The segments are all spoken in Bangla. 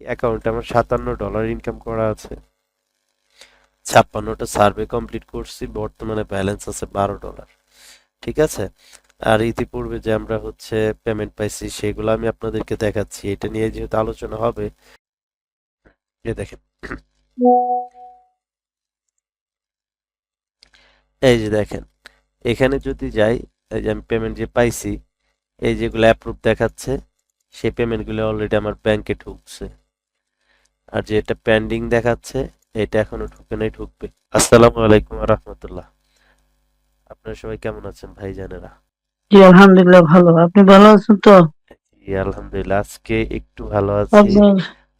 অ্যাকাউন্টে আমার সাতান্ন ডলার ইনকাম করা আছে। ছাপ্পান্নটা সার্ভে কমপ্লিট করছি, বর্তমানে ব্যালেন্স আছে বারো ডলার ঠিক আছে? আর ইতিপূর্বে যে আমরা হচ্ছে পেমেন্ট পাইছি, সেগুলো আমি আপনাদেরকে দেখাচ্ছি। এটা নিয়ে যেহেতু আলোচনা হবে দেখেন। এই যে দেখেন, এখানে যদি যাই, এই যে আমি পেমেন্ট যে পাইছি, এই যেগুলো অ্যাপ্রুভ দেখাচ্ছে, সেই পেমেন্টগুলো অলরেডি আমার ব্যাংকে ঢুকছে। আর যেটা পেন্ডিং দেখাচ্ছে এটা এখনও ঢুকে নাই ঢুকবে। আসসালামু আলাইকুম রহমতুল্লাহ। আপনারা সবাই কেমন আছেন ভাইজানেরা? জি আলহামদুলিল্লাহ ভালো। আপনি ভালো আছেন তো? জি আলহামদুলিল্লাহ। আজকে একটু ভালো আছি।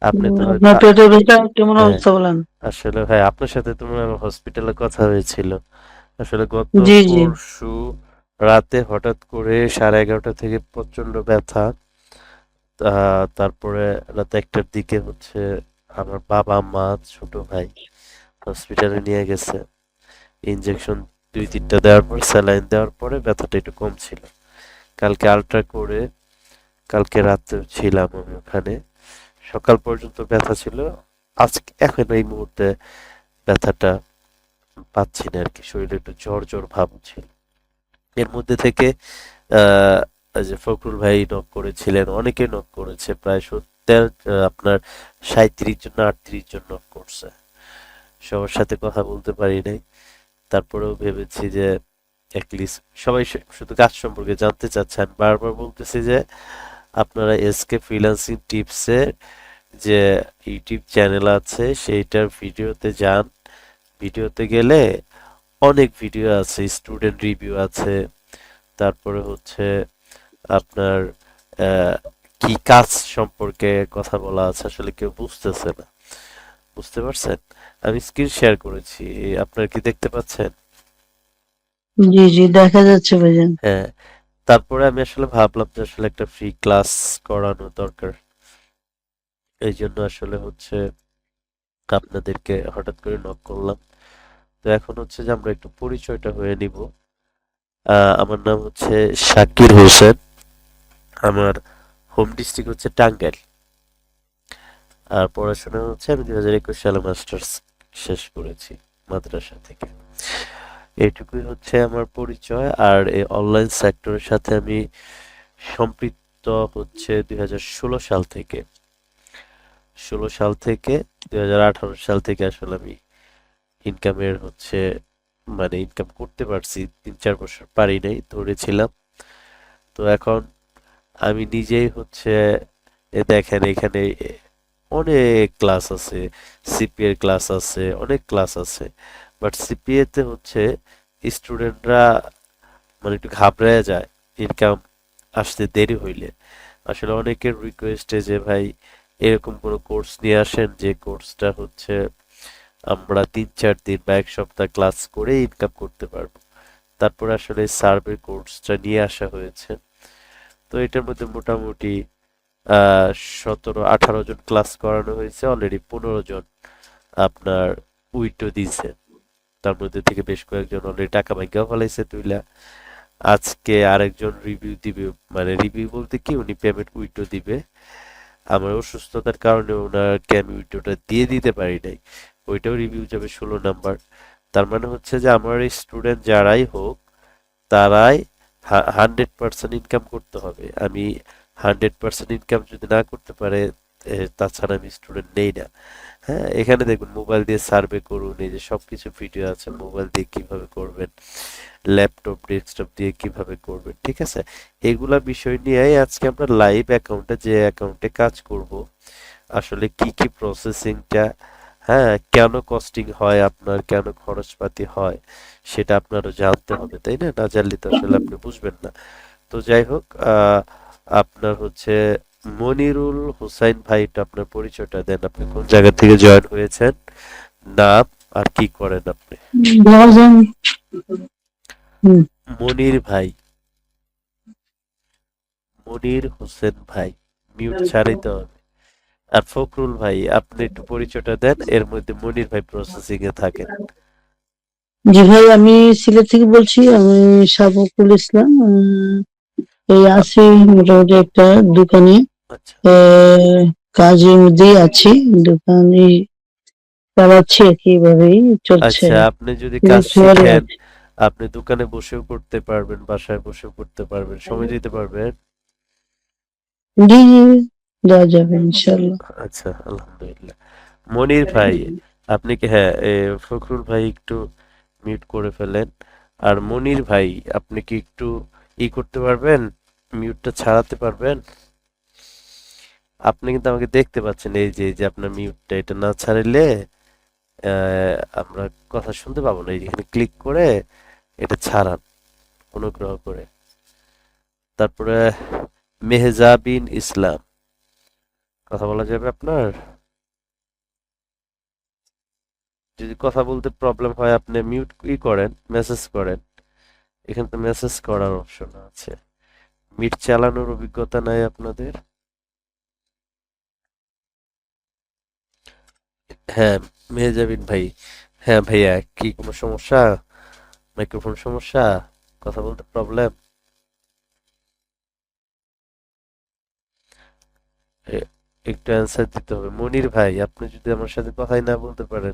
আপনি তো আপনার ব্যথা কেমন হ্যাঁ। অবস্থা বলেন? আসলে ভাই আপনার সাথে তো আমার হসপিটালে কথা হয়েছিল। আসলে গত জি, জি। পরশু রাতে হঠাৎ করে সাড়ে এগারোটা থেকে প্রচণ্ড ব্যথা। তারপরে রাত একটার দিকে হচ্ছে আমার বাবা, মা, ছোট ভাই হসপিটালে নিয়ে গেছে। ইনজেকশন দুই, তিনটা দেওয়ার পর স্যালাইন দেওয়ার পরে ব্যথাটা একটু কম ছিল। কালকে আলট্রা করে কালকে রাতে ছিলাম আমি ওখানে। সকাল পর্যন্ত ব্যথা ছিল। আজকে এখন এই মুহূর্তে ব্যথাটা পাচ্ছি না আর কি শরীরে একটু জ্বর জ্বর ভাব ছিল। এর মধ্যে থেকে যে ফখরুল ভাই নক করেছিলেন, অনেকে নক করেছে, প্রায় সত্তর আহ, আপনার সাঁত্রিশ জন আটত্রিশ জন নক করছে। সবার সাথে কথা বলতে পারি নাই। তারপরেও ভেবেছি যে অ্যাটলিস্ট সবাই শুধু কাজ সম্পর্কে জানতে চাচ্ছে। আমি বারবার বলতেছি যে আপনারা এসকে ফ্রিল্যান্সিং টিপসের যে ইউটিউব চ্যানেল আছে সেইটার ভিডিওতে যান। ভিডিওতে গেলে অনেক ভিডিও আছে স্টুডেন্ট রিভিউ আছে। তারপরে হচ্ছে আপনার কি কাজ সম্পর্কে কথা বলা আছে আসলে কেউ বুঝতেছে না। বুঝতে পারছেন? আমি স্ক্রিন শেয়ার করেছি আপনারা কি দেখতে পাচ্ছেন? জি জি দেখা যাচ্ছে ভাইজান। হ্যাঁ তারপরে আমি আসলে ভাবলাম যে আসলে একটা ফ্রি ক্লাস করানো দরকার। এই জন্য আসলে হচ্ছে আপনাদেরকে হঠাৎ করে নক করলাম। তো এখন হচ্ছে যে আমরা একটু পরিচয়টা হয়ে নিব। আমার নাম হচ্ছে শাকির হোসেন। আমার হোম ডিস্ট্রিক্ট হচ্ছে টাঙ্গাইল। আর পড়াশোনা হচ্ছে আমি দুই হাজার একুশ সালে মাস্টার্স শেষ করেছি মাদ্রাসা থেকে। এইটুকুই হচ্ছে আমার পরিচয় আর এই অনলাইন সেক্টরের সাথে আমি সম্পৃক্ত হচ্ছে দুই হাজার ষোলো সাল থেকে। ষোলো সাল থেকে দুই হাজার আঠারো সাল থেকে আসলে আমি ইনকামের হচ্ছে মানে ইনকাম করতে পারছি, তিন চার বছর পারি নাই, ধরেছিলাম। তো এখন আমি নিজেই হচ্ছে দেখেন এখানে অনেক ক্লাস আছে সিপিএর ক্লাস আছে, অনেক ক্লাস আছে। বাট সিপিএ তে হচ্ছে স্টুডেন্টরা মানে একটু ঘাবড়ায় যায় ইনকাম আসতে দেরি হইলে। আসলে অনেকের রিকোয়েস্টে যে, ভাই, এরকম কোনো কোর্স নিয়ে আসেন যে কোর্সটা হচ্ছে আমরা তিন, চার দিন বা এক সপ্তাহ ক্লাস করে ইনকাম করতে পারব? তারপর আসলে সার্ভে কোর্সটা নিয়ে আসা হয়েছে। তো এটার মধ্যে মোটামুটি সতেরো, আঠারো জন ক্লাস করানো হয়েছে অলরেডি পনেরো জন আপনার উইটো দিছে তার মধ্যে থেকে বেশ কয়েকজন অলরেডি টাকা ভাগ্যাও ফলাইছে তুইলা আজকে আরেকজন রিভিউ দিবে মানে রিভিউ বলতে কি, উনি পেমেন্ট উইটো দিবে। আমার অসুস্থতার কারণে ওনাকে আমি উইটোটা দিয়ে দিতে পারি নাই। ওইটাও রিভিউ যাবে ষোলো নাম্বার তার মানে হচ্ছে যে আমার স্টুডেন্ট যারাই হোক, তারাই হান্ড্রেড পার্সেন্ট ইনকাম করতে হবে। আমি হান্ড্রেড পার্সেন্ট ইনকাম যদি না করতে পারে তাছাড়া আমি স্টুডেন্ট নেই না। হ্যাঁ এখানে দেখুন মোবাইল দিয়ে সার্ভে করুন, এই যে সবকিছু ভিডিও আছে মোবাইল দিয়ে কীভাবে করবেন ল্যাপটপ ডেস্কটপ দিয়ে কীভাবে করবেন, ঠিক আছে? এগুলা বিষয় নিয়েই আজকে আমরা লাইভ অ্যাকাউন্টে যে অ্যাকাউন্টে কাজ করব, আসলে কি কি প্রসেসিংটা হ্যাঁ কেন কস্টিং হয় আপনার? কেন খরচপাতি হয়? সেটা আপনারও জানতে হবে তাই না? না জানলে তো আসলে আপনি বুঝবেন না। তো যাই হোক আহ, আপনার হচ্ছে মনিরুল হুসাইন ভাই একটু আপনার পরিচয়টা দেন। আপনি কোন জায়গা থেকে জয়েন হয়েছেন? নাম আর কি করেন আপনি? মনির ভাই। মনির হোসেন ভাই। মিউট ছাড়িতে হবে। আর ফখরুল ভাই আপনি একটু পরিচয়টা দেন এর মধ্যে মনির ভাই প্রসেসিং এ থাকেন। জি ভাই আমি সিলেট থেকে বলছি আমি সাবকুল ইসলাম এই আছি মোটামুটি একটা দোকানে। আচ্ছা। কাজের মধ্যেই আছি দোকানে চালাচ্ছি আর কি এভাবেই চলছে। আচ্ছা আপনি যদি কাজ শিখেন আপনি দোকানে বসেও করতে পারবেন বাসায় বসেও করতে পারবেন সময় দিতে পারবেন? জি। আচ্ছা আলহামদুলিল্লাহ। মনির ভাই আপনি কি হ্যাঁ ফখরুল ভাই একটু মিউট করে ফেলেন। আর মনির ভাই আপনি কি একটু ই করতে পারবেন? মিউটটা ছাড়াতে পারবেন? আপনি কিন্তু আমাকে দেখতে পাচ্ছেন এই যে এই যে আপনার মিউটটা এটা না ছাড়লে আহ, আমরা কথা শুনতে পাবো না। এই এখানে ক্লিক করে এটা ছাড়ান অনুগ্রহ করে। তারপরে মেহজাবিন ইসলাম। কথা বলা যাবে আপনার? যদি কথা বলতে প্রবলেম হয়, আপনি মিউট ই করেন মেসেজ করেন। এখানে তো মেসেজ করার অপশন আছে। মিট চালানোর অভিজ্ঞতা নাই আপনাদের? হ্যাঁ মেহজাবিন ভাই। হ্যাঁ ভাইয়া, কি কোনো সমস্যা? মাইক্রোফোন সমস্যা? কথা বলতে প্রবলেম একটু অ্যান্সার দিতে হবে। মনির ভাই, আপনি যদি আমার সাথে কথাই না বলতে পারেন,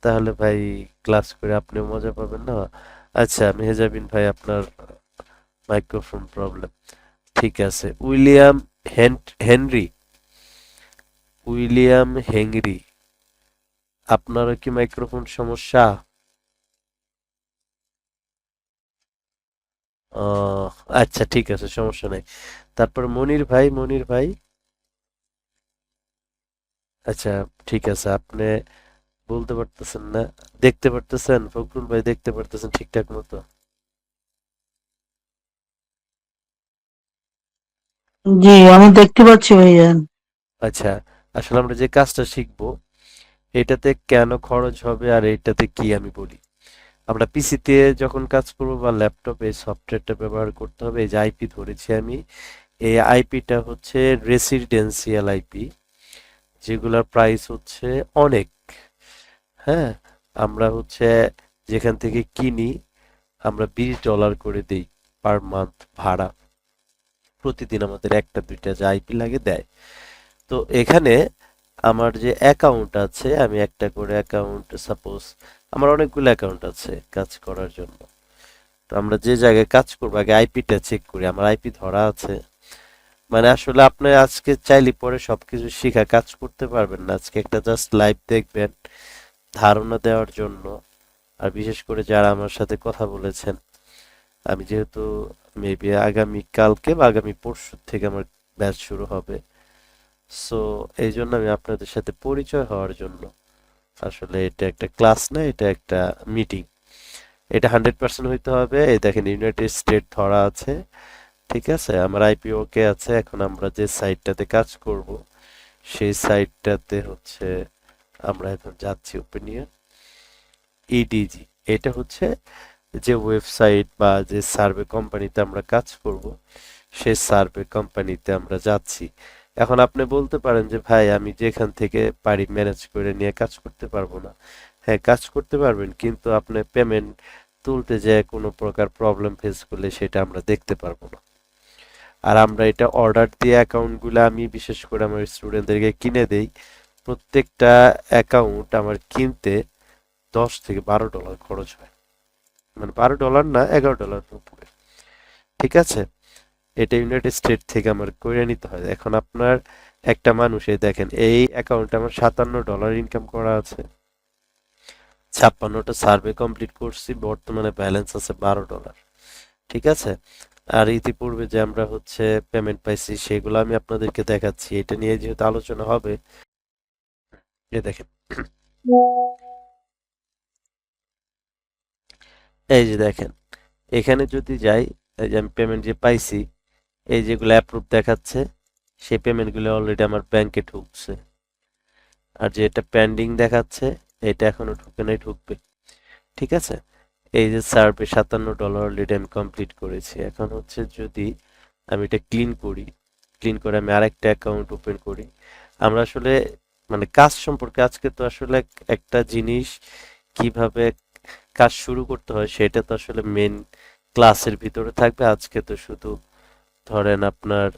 তাহলে ভাই ক্লাস করে আপনিও মজা পাবেন না। আচ্ছা মেহজাবিন ভাই, আপনার মাইক্রোফোন প্রবলেম ঠিক আছে। উইলিয়াম হেন- হেনরি। উইলিয়াম হেনরি, আপনারও কি মাইক্রোফোন সমস্যা? আচ্ছা ঠিক আছে, সমস্যা নাই। তারপর মনির ভাই মনির ভাই। আচ্ছা ঠিক আছে। আপনি বলতে পারতেছেন না। দেখতে পারতেছেন? ফখরুল ভাই দেখতে পারতেছেন ঠিকঠাক মতো? জি আমি দেখতে পাচ্ছি ভাইজান। আচ্ছা আসলে আমরা যে কাজটা শিখব এটাতে কেন খরচ হবে আর এটাতে কি আমি বলি? আমরা পিসিতে যখন কাজ করব বা ল্যাপটপে সফটওয়্যারটা ব্যবহার করতে হবে এই যে আইপি ধরেছি আমি এই আইপিটা হচ্ছে রেসিডেন্সিয়াল আইপি। যেগুলোর প্রাইস হচ্ছে অনেক। হ্যাঁ আমরা হচ্ছে যেখান থেকে কিনি, আমরা বিশ ডলার করে দেই পার মান্থ ভাড়া। প্রতিদিন আমাদের একটা, দুইটা যে আইপি লাগে দেয়। তো এখানে আমার যে অ্যাকাউন্ট আছে, আমি একটা করে অ্যাকাউন্ট সাপোজ আমার অনেকগুলো অ্যাকাউন্ট আছে কাজ করার জন্য। তো আমরা যে জায়গায় কাজ করব, আগে আইপিটা চেক করি। আমার আইপি ধরা আছে। মানে আসলে আপনি আজকে চাইলে পরে সবকিছু শিখা কাজ করতে পারবেন না। আজকে একটা জাস্ট লাইভ দেখবেন, ধারণা দেওয়ার জন্য। আর বিশেষ করে যারা আমার সাথে কথা বলেছেন, আমি যেহেতু মেবি আগামী কালকে বা আগামী পরশু থেকে আমার ব্যাচ শুরু হবে। সো এই জন্য আমি আপনাদের সাথে পরিচয় হওয়ার জন্য আসলে এটা একটা ক্লাস না, এটা একটা মিটিং এটা হান্ড্রেড পার্সেন্ট হইতে হবে। এই দেখেন ইউনাইটেড স্টেট ধরা আছে। ঠিক আছে? আমার আইপিও কে আছে, এখন আমরা যে সাইটটাতে কাজ করব, সেই সাইটটাতে হচ্ছে আমরা এখন যাচ্ছি ওপেনিয়ন ইডিজি এটা হচ্ছে যে ওয়েবসাইট বা যে সার্ভে কোম্পানিতে আমরা কাজ করব, সেই সার্ভে কোম্পানিতে আমরা যাচ্ছি। এখন আপনি বলতে পারেন যে, ভাই, আমি যেখান থেকে পারি ম্যানেজ করে নিয়ে কাজ করতে পারব না। হ্যাঁ কাজ করতে পারবেন, কিন্তু আপনি পেমেন্ট তুলতে যে কোনো প্রকার প্রবলেম ফেস করলে সেটা আমরা দেখতে পারব না। আর আমরা এটা অর্ডার দিয়ে অ্যাকাউন্টগুলো আমি, বিশেষ করে আমার স্টুডেন্টদেরকে কিনে দেই, প্রত্যেকটা অ্যাকাউন্ট আমার কিনতে দশ থেকে বারো ডলার খরচ হয়। মানে বারো ডলার না, এগারো ডলার উপরে। ঠিক আছে? এটা ইউনাইটেড স্টেট থেকে আমার করে নিতে হয়। এখন আপনার একটা মানুষে দেখেন, এই অ্যাকাউন্টে আমার সাতান্ন ডলার ইনকাম করা আছে। ছাপ্পান্নটা সার্ভে কমপ্লিট করছি, বর্তমানে ব্যালেন্স আছে বারো ডলার ঠিক আছে? আর ইতিপূর্বে যে আমরা হচ্ছে পেমেন্ট পাইছি, সেগুলো আমি আপনাদেরকে দেখাচ্ছি। এটা নিয়ে যেহেতু আলোচনা হবে এ দেখেন। এই যে দেখেন, এখানে যদি যাই, এই যে আমি পেমেন্ট যে পাইছি, এই যেগুলো অ্যাপ্রুভ দেখাচ্ছে, সেই পেমেন্টগুলো অলরেডি আমার ব্যাংকে ঢুকছে। আর যে এটা পেন্ডিং দেখাচ্ছে, এটা এখনও ঢুকে নাই, ঢুকবে। ঠিক আছে? এই যে সার্ভে সাতান্ন ডলার অলরেডি আমি কমপ্লিট করেছি। এখন হচ্ছে যদি আমি এটা ক্লিন করি ক্লিন করে আমি আরেকটা অ্যাকাউন্ট ওপেন করি, আমরা আসলে মানে কাজ সম্পর্কে আজকে তো আসলে একটা জিনিস কীভাবে কাজ শুরু করতে হয় সেটা তো আসলে মেন ক্লাসের ভিতরে থাকবে। আজকে তো শুধু ধরেন আপনার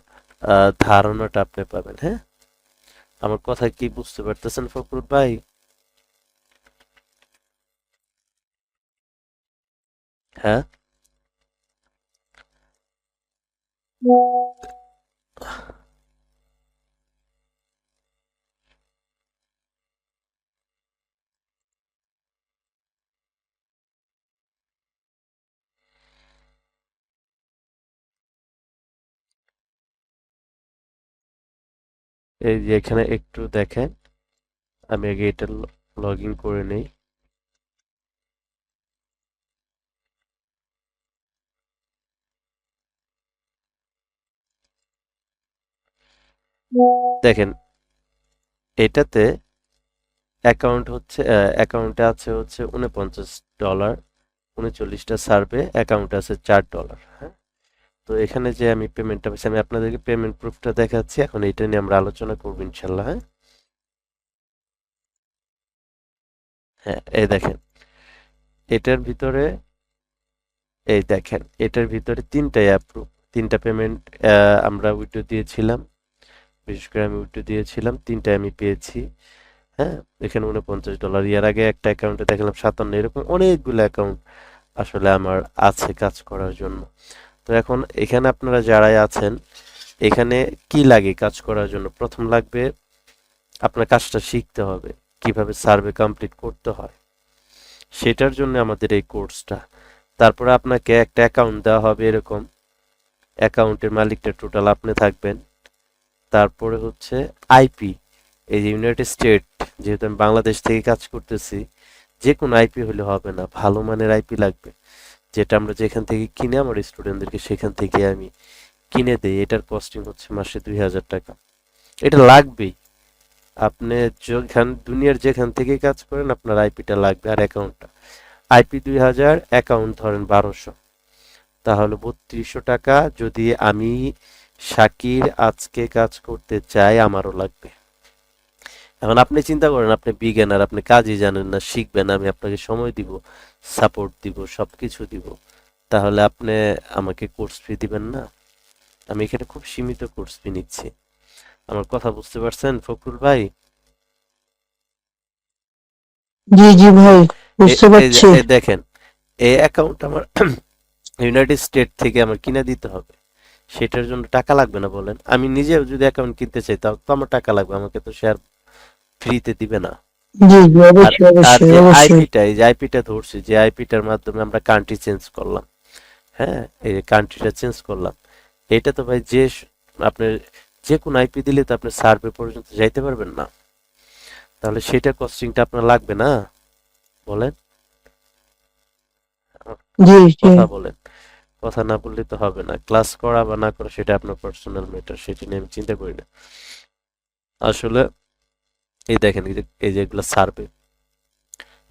ধারণাটা আপনি পাবেন হ্যাঁ? আমার কথা কি বুঝতে পারতেছেন ফখরুল ভাই? হ্যাঁ? এই যে এখানে একটু দেখেন আমি আগে এটা লগ ইন করে নেই। দেখেন, এটাতে অ্যাকাউন্ট হচ্ছে অ্যাকাউন্টে আছে হচ্ছে উনপঞ্চাশ ডলার উনচল্লিশটা সার্ভে অ্যাকাউন্ট আছে চার ডলার হ্যাঁ? তো এখানে যে আমি পেমেন্টটা পেয়েছি আমি আপনাদেরকে পেমেন্ট প্রুফটা দেখাচ্ছি, এখন এটা নিয়ে আমরা আলোচনা করব ইনশাল্লাহ হ্যাঁ? হ্যাঁ এই দেখেন, এটার ভিতরে, এই দেখেন, এটার ভিতরে তিনটাই অ্যাপ্রুভ তিনটা পেমেন্ট আমরা উইথড্র দিয়েছিলাম। বিশেষ করে আমি উইথড্র দিয়েছিলাম তিনটায় আমি পেয়েছি। হ্যাঁ এখানে উনপঞ্চাশ ডলার ইয়ার আগে একটা অ্যাকাউন্টে দেখলাম সাতান্ন, এরকম অনেকগুলো অ্যাকাউন্ট আসলে আমার আছে কাজ করার জন্য। তো এখন এখানে আপনারা যারাই আছেন, এখানে কি লাগে কাজ করার জন্য? প্রথম লাগবে আপনার কাজটা শিখতে হবে, কীভাবে সার্ভে কমপ্লিট করতে হয়। সেটার জন্য আমাদের এই কোর্সটা তারপরে আপনাকে একটা অ্যাকাউন্ট দেওয়া হবে এরকম। অ্যাকাউন্টের মালিকটা টোটাল আপনি থাকবেন। তারপরে হচ্ছে আইপি এই যে ইউনাইটেড স্টেট যেহেতু আমি বাংলাদেশ থেকে কাজ করতেছি যে কোনো আইপি হলে হবে না, ভালো মানের আইপি লাগবে। যেটা আমরা যেখান থেকে কিনে, আমার স্টুডেন্টদেরকে সেখান থেকে আমি কিনে দেই। এটার কস্টিং হচ্ছে মাসে দুই হাজার টাকা। এটা লাগবেই। আপনি যেখান, দুনিয়ার যেখান থেকে কাজ করেন, আপনার আইপিটা লাগবে আর অ্যাকাউন্টটা। আইপি দুই হাজার, অ্যাকাউন্ট ধরেন বারোশো। তাহলে বত্রিশশো টাকা যদি আমি শাকির আজকে কাজ করতে চাই আমারও লাগবে। এখন আপনি চিন্তা করেন আপনি বিজ্ঞানার আপনি কাজই জানেন না শিখবেন আমি আপনাকে সময় দিব সাপোর্ট দিব সব কিছু দিব। তাহলে আপনি আমাকে কোর্স ফি দিবেন না? আমি এখানে খুব সীমিত কোর্স ফি নিচ্ছি। আমার কথা বুঝতে পারছেন ফখরুল ভাই? জি জি ভাই বুঝতে এ- পারছি। দেখেন এই অ্যাকাউন্ট আমার ইউনাইটেড স্টেট থেকে আমার কিনে দিতে হবে। সেটার জন্য টাকা লাগবে না বলেন। আমি নিজেও যদি অ্যাকাউন্ট কিনতে চাই তাও তো আমার টাকা লাগবে আমাকে তো শেয়ার ফ্রিতে দিবে না। আইপিটা এই যে আইপিটা ধরছি যে আইপিটার মাধ্যমে আমরা কান্ট্রি চেঞ্জ করলাম হ্যাঁ এই কান্ট্রিটা চেঞ্জ করলাম এটা তো ভাই যে আপনার যে কোনো আইপি দিলে তো আপনি সার্ভে পর্যন্ত যাইতে পারবেন না। তাহলে সেটা কস্টিংটা আপনার লাগবে না বলেন? কথা বলেন। কথা না বললে তো হবে না। ক্লাস করা বা না করা সেটা আপনার পার্সোনাল ম্যাটার সেটা নিয়ে আমি চিন্তা করি না। আসলে এই দেখেন, এই যে এগুলো সার্ভে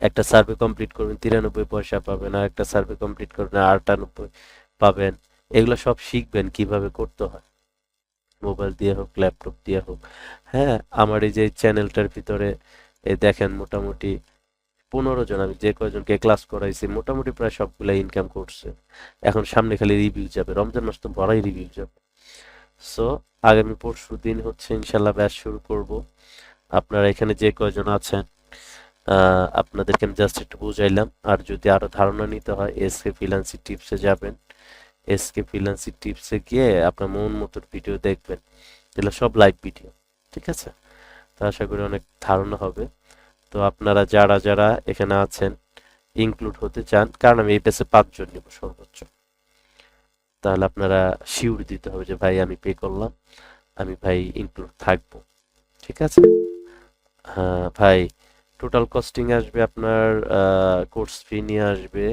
একটা সার্ভে কমপ্লিট করবেন, তিরানব্বই পয়সা পাবেন, আর একটা সার্ভে কমপ্লিট করবেন, আটানব্বই পাবেন। এগুলো সব শিখবেন কীভাবে করতে হয়। মোবাইল দিয়ে হোক ল্যাপটপ দিয়ে হোক। হ্যাঁ আমার এই যে চ্যানেলটার ভিতরে, এই দেখেন মোটামুটি পনেরো জন, আমি যে কয়জনকে ক্লাস করাইছি, মোটামুটি প্রায় সবগুলা ইনকাম করছে। এখন সামনে খালি রিভিউ যাবে, রমজান মাস তো বড়াই রিভিউ যাবে। সো আগামী পরশু দিন হচ্ছে ইনশাল্লাহ ব্যাচ শুরু করব। আপনারা এখানে যে কয়জন আছেন আপনাদেরকে আমি জাস্ট একটু বুঝাইলাম। আর যদি আরও ধারণা নিতে হয় এসকে ফ্রিল্যান্সি টিপসে যাবেন। এসকে ফ্রিল্যান্সি টিপসে গিয়ে আপনার মন মতো ভিডিও দেখবেন। এগুলো সব লাইভ ভিডিও ঠিক আছে? তো আশা করি অনেক ধারণা হবে। তো আপনারা যারা যারা এখানে আছেন ইনক্লুড হতে চান, কারণ আমি এই পেসে পাঁচজন নিব সর্বোচ্চ। তাহলে আপনারা শিওর দিতে হবে যে, ভাই, আমি পে করলাম, আমি ভাই ইনক্লুড থাকব। ঠিক আছে? হ্যাঁ ভাই টোটাল কস্টিং আসবে আপনার কোর্স ফি নিয়ে আসবে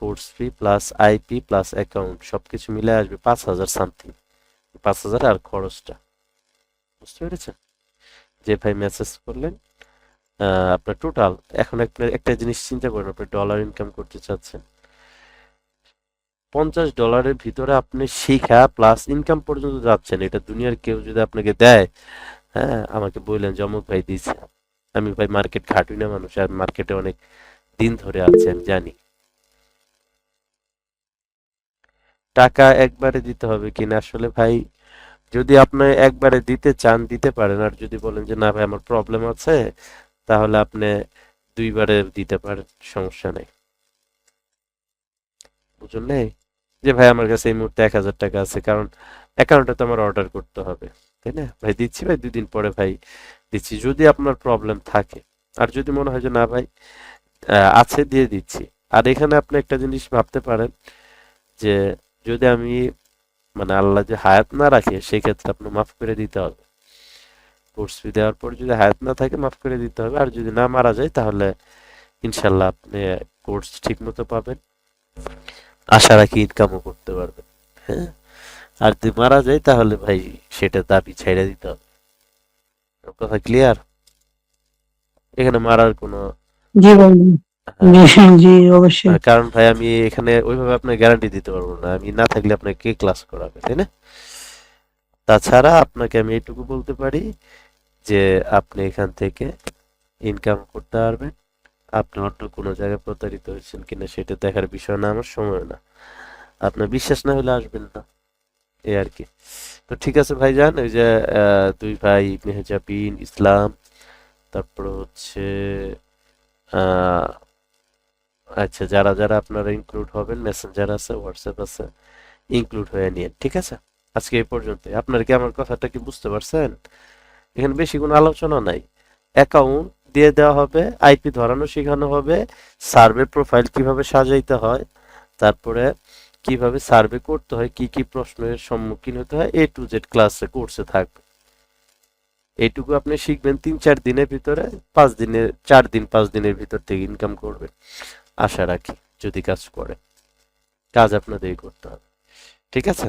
course fee plus IP plus account সবকিছু মিলে আসবে পাঁচ হাজার সামথিং পাঁচ হাজার আর খরচটা। বুঝতে পেরেছেন? যে ভাই মেসেজ করলেন আপনার টোটাল এখন আপনার একটা জিনিস চিন্তা করেন, আপনি ডলার ইনকাম করতে চাচ্ছেন। পঞ্চাশ ডলারের ভিতরে আপনি শিখা প্লাস ইনকাম পর্যন্ত যাচ্ছেন। এটা দুনিয়ার কেউ যদি আপনাকে দেয় হ্যাঁ আমাকে বললেন যে, অমুক ভাই দিয়েছে আমি ভাই মার্কেট ঘাটুই না মানুষ, আর মার্কেটে অনেক দিন ধরে আছে, আমি জানি। টাকা একবারে দিতে হবে কিনা? আসলে ভাই, যদি আপনি একবারে দিতে চান, দিতে পারেন। আর যদি বলেন যে, না ভাই, আমার প্রবলেম আছে তাহলে আপনি দুইবারে দিতে পারেন, সমস্যা নেই। বুঝলেন যে ভাই, আমার কাছে এই মুহূর্তে এক হাজার টাকা আছে, কারণ অ্যাকাউন্টে তো আমার অর্ডার করতে হবে, তাই না? ভাই, দিচ্ছি ভাই দুই দিন পরে ভাই দিচ্ছি। যদি আপনার প্রবলেম থাকে, আর যদি মনে হয় যে না ভাই আছে, দিয়ে দিচ্ছি। আর এখানে আপনি একটা জিনিস ভাবতে পারেন, যে যদি আমি মানে আল্লাহ যে হায়াত না রাখে সেই ক্ষেত্রে আপনি মাফ করে দিতে হবে। ফি দেওয়ার পর যদি হায়াত না থাকে মাফ করে দিতে হবে। আর যদি না মারা যায় তাহলে ইনশাল্লাহ আপনি কোর্স ঠিক মতো পাবেন। আশা রাখি ইনকামও করতে পারবেন। হ্যাঁ? আর যদি মারা যায় তাহলে ভাই সেটা দাবি ছেড়ে দিতে হবে। কথা ক্লিয়ার এখানে মারার কোনো অবশ্যই। কারণ ভাই আমি এখানে ওইভাবে আপনার গ্যারান্টি দিতে পারব না। আমি না থাকলে আপনাকে কে ক্লাস করাবে তাই না? তাছাড়া আপনাকে আমি এইটুকু বলতে পারি যে আপনি এখান থেকে ইনকাম করতে পারবেন। আপনি অন্য কোনো জায়গায় প্রতারিত হয়েছেন কিনা সেটা দেখার বিষয় না, আমার সময় না। আপনার বিশ্বাস না হলে আসবেন না। এই আর কি। তো ঠিক আছে ভাই যান ওই যে দুই ভাই মেহজাবিন, ইসলাম, তারপর হচ্ছে আচ্ছা যারা যারা আপনারা ইনক্লুড হবেন মেসেঞ্জার আছে হোয়াটসঅ্যাপ আছে ইনক্লুড হয়ে নিন ঠিক আছে? আজকে এই পর্যন্ত আপনার কি আমার কথাটা কি বুঝতে পারছেন? এখানে বেশি কোনো আলোচনা নাই। অ্যাকাউন্ট দিয়ে দেওয়া হবে, আইপি ধরানো শেখানো হবে, সার্ভে প্রোফাইল কীভাবে সাজাইতে হয়, তারপরে কীভাবে সার্ভে করতে হয়, কি কি প্রশ্নের সম্মুখীন হতে হয় এ টু জেড ক্লাসে কোর্সে থাকবে। এইটুকু আপনি শিখবেন তিন চার দিনের ভিতরে, পাঁচ দিনের, চার দিন, পাঁচ দিনের ভিতর থেকে ইনকাম করবেন আশা রাখি যদি কাজ করে। কাজ আপনাদেরই করতে হবে। ঠিক আছে?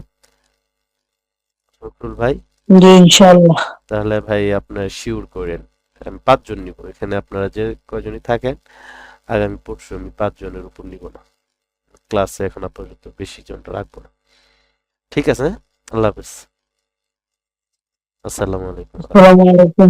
ফখরুল ভাই? জি ইনশাআল্লাহ। তাহলে ভাই আপনার শিওর করেন। আমি পাঁচজন নিব এখানে আপনারা যে কয়জনই থাকেন আগামী পরশু আমি পাঁচজনের উপর নিব না। ক্লাসে এখন আপাতত বেশি জনটা রাখব না। ঠিক আছে? হ্যাঁ? আল্লাহ হাফিজ। আসসালামু আলাইকুম। আসসালামু আলাইকুম।